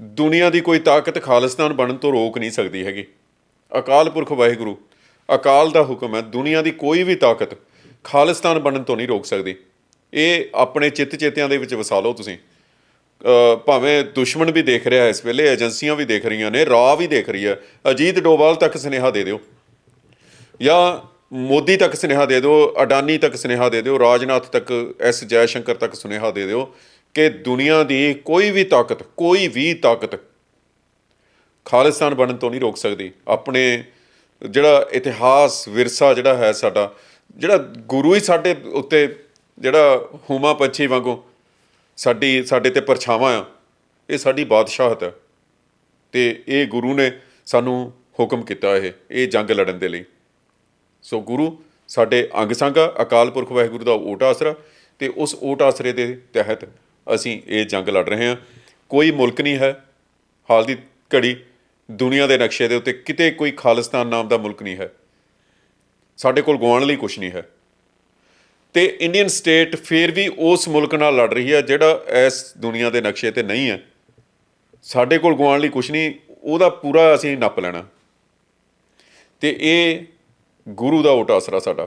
ਦੁਨੀਆ ਦੀ ਕੋਈ ਤਾਕਤ ਖਾਲਿਸਤਾਨ ਬਣਨ ਤੋਂ ਰੋਕ ਨਹੀਂ ਸਕਦੀ ਹੈਗੀ। ਅਕਾਲ ਪੁਰਖ ਵਾਹਿਗੁਰੂ, ਅਕਾਲ ਦਾ ਹੁਕਮ ਹੈ, ਦੁਨੀਆ ਦੀ ਕੋਈ ਵੀ ਤਾਕਤ ਖਾਲਿਸਤਾਨ ਬਣਨ ਤੋਂ ਨਹੀਂ ਰੋਕ ਸਕਦੀ। ਇਹ ਆਪਣੇ ਚਿੱਤ ਚੇਤਿਆਂ ਦੇ ਵਿੱਚ ਵਸਾ ਲਓ ਤੁਸੀਂ। ਭਾਵੇਂ ਦੁਸ਼ਮਣ ਵੀ ਦੇਖ ਰਿਹਾ ਇਸ ਵੇਲੇ, ਏਜੰਸੀਆਂ ਵੀ ਦੇਖ ਰਹੀਆਂ ਨੇ, ਰਾਹ ਵੀ ਦੇਖ ਰਹੀ ਹੈ। ਅਜੀਤ ਡੋਵਾਲ ਤੱਕ ਸੁਨੇਹਾ ਦੇ ਦਿਓ। ਜਾਂ ਮੋਦੀ ਤੱਕ ਸੁਨੇਹਾ ਦੇ ਦਿਓ, ਅਡਾਨੀ ਤੱਕ ਸੁਨੇਹਾ ਦੇ ਦਿਓ, ਰਾਜਨਾਥ ਤੱਕ, ਐਸ ਜੈਸ਼ੰਕਰ ਤੱਕ ਸੁਨੇਹਾ ਦੇ ਦਿਓ। ਕਿ ਦੁਨੀਆ ਦੀ ਕੋਈ ਵੀ ਤਾਕਤ, ਕੋਈ ਵੀ ਤਾਕਤ ਖਾਲਿਸਤਾਨ ਬਣਨ ਤੋਂ ਨਹੀਂ ਰੋਕ ਸਕਦੀ। ਆਪਣੇ ਜਿਹੜਾ ਇਤਿਹਾਸ ਵਿਰਸਾ ਜਿਹੜਾ ਹੈ ਸਾਡਾ, ਜਿਹੜਾ ਗੁਰੂ ਹੀ ਸਾਡੇ ਉੱਤੇ ਜਿਹੜਾ ਹੂਮਾ ਪੰਛੀ ਵਾਂਗੂ ਸਾਡੀ, ਸਾਡੇ ਤੇ ਪਰਛਾਵਾਂ ਆ, ਇਹ ਸਾਡੀ ਬਾਦਸ਼ਾਹਤ ਹੈ ਤੇ ਇਹ ਗੁਰੂ ਨੇ ਸਾਨੂੰ ਹੁਕਮ ਕੀਤਾ ਇਹ ਇਹ ਜੰਗ ਲੜਨ ਦੇ ਲਈ। ਸੋ ਗੁਰੂ ਸਾਡੇ ਅੰਗ ਸੰਗ ਆ, ਅਕਾਲ ਪੁਰਖ ਵਾਹਿਗੁਰੂ ਦਾ ਓਟ ਆਸਰਾ, ਤੇ ਉਸ ਓਟ ਆਸਰੇ ਦੇ ਤਹਿਤ ਅਸੀਂ ਇਹ ਜੰਗ ਲੜ ਰਹੇ ਹਾਂ। ਕੋਈ ਮੁਲਕ ਨਹੀਂ ਹੈ, ਹਾਲ ਦੀ ਘੜੀ ਦੁਨੀਆ ਦੇ ਨਕਸ਼ੇ ਦੇ ਉੱਤੇ ਕਿਤੇ ਕੋਈ ਖਾਲਿਸਤਾਨ ਨਾਮ ਦਾ ਮੁਲਕ ਨਹੀਂ ਹੈ। ਸਾਡੇ ਕੋਲ ਗਵਾਉਣ ਲਈ ਕੁਝ ਨਹੀਂ ਹੈ। ਤੇ ਇੰਡੀਅਨ ਸਟੇਟ ਫੇਰ ਵੀ ਉਸ ਮੁਲਕ ਨਾਲ ਲੜ ਰਹੀ ਹੈ ਜਿਹੜਾ ਇਸ ਦੁਨੀਆ ਦੇ ਨਕਸ਼ੇ ਤੇ ਨਹੀਂ ਹੈ। ਸਾਡੇ ਕੋਲ ਗਵਾਉਣ ਲਈ ਕੁਝ ਨਹੀਂ, ਉਹਦਾ ਪੂਰਾ ਅਸੀਂ ਨੱਪ ਲੈਣਾ। ਤੇ ਇਹ ਗੁਰੂ ਦਾ ਓਟ ਆਸਰਾ ਸਾਡਾ।